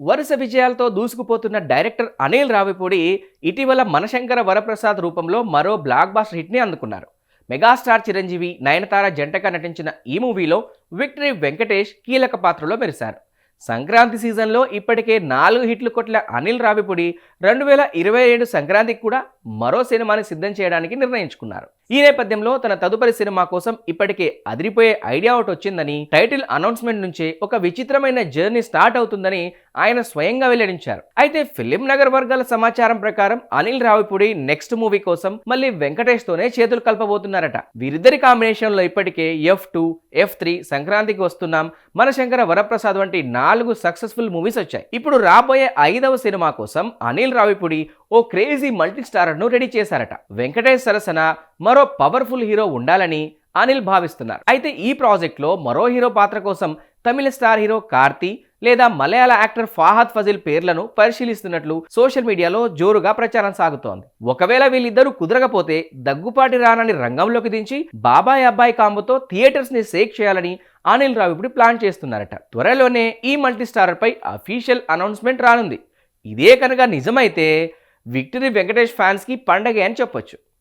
వరుస విజయాలతో దూసుకుపోతున్న డైరెక్టర్ అనిల్ రావిపూడి ఇటీవల మనశంకర వరప్రసాద్ రూపంలో మరో బ్లాక్ బాస్టర్ హిట్ని అందుకున్నారు. మెగాస్టార్ చిరంజీవి నయనతార జంటగా నటించిన ఈ మూవీలో విక్టరీ వెంకటేష్ కీలక పాత్రలో మెరిశారు. సంక్రాంతి సీజన్లో ఇప్పటికే నాలుగు హిట్లు కొట్ల అనిల్ రావిపూడి రెండు వేల ఇరవై ఏడు సంక్రాంతికి కూడా మరో సినిమాని సిద్ధం చేయడానికి నిర్ణయించుకున్నారు. ఈ నేపథ్యంలో తన తదుపరి సినిమా కోసం ఇప్పటికే అదిరిపోయే ఐడియా ఒకటి వచ్చిందని టైటిల్ అనౌన్స్మెంట్ నుంచే ఒక విచిత్రమైన జర్నీ స్టార్ట్ అవుతుందని ఆయన స్వయంగా వెల్లడించారు. అయితే ఫిలిం నగర్ వర్గాల సమాచారం ప్రకారం అనిల్ రావిపూడి నెక్స్ట్ మూవీ కోసం మళ్ళీ వెంకటేష్ తోనే చేతులు కలపబోతున్నారట. వీరిద్దరి కాంబినేషన్లో ఇప్పటికే ఎఫ్ టూ ఎఫ్ త్రీ సంక్రాంతికి వస్తున్నాం. మనశంకర వరప్రసాద్ వంటి నాలుగు సక్సెస్ఫుల్ మూవీస్ వచ్చాయి. ఇప్పుడు రాబోయే ఐదవ సినిమా కోసం అనిల్ రావిపూడి ఓ క్రేజీ మల్టీ స్టారర్ను రెడీ చేశారట. వెంకటేష్ సరసన మరో పవర్ఫుల్ హీరో ఉండాలని అనిల్ భావిస్తున్నారు. అయితే ఈ ప్రాజెక్ట్లో మరో హీరో పాత్ర కోసం తమిళ స్టార్ హీరో కార్తీ లేదా మలయాళ యాక్టర్ ఫాహద్ ఫజిల్ పేర్లను పరిశీలిస్తున్నట్లు సోషల్ మీడియాలో జోరుగా ప్రచారం సాగుతోంది. ఒకవేళ వీళ్ళిద్దరూ కుదరకపోతే దగ్గుపాటి రానని రంగంలోకి దించి బాబాయ్ అబ్బాయి కాంబోతో థియేటర్స్ని సేక్ చేయాలని అనిల్ రావు ఇప్పుడు ప్లాన్ చేస్తున్నారట. త్వరలోనే ఈ మల్టీస్టారర్ పై అఫీషియల్ అనౌన్స్మెంట్ రానుంది. ఇదే కనుక నిజమైతే విక్టరీ వెంకటేష్ ఫ్యాన్స్కి పండగే అని చెప్పొచ్చు.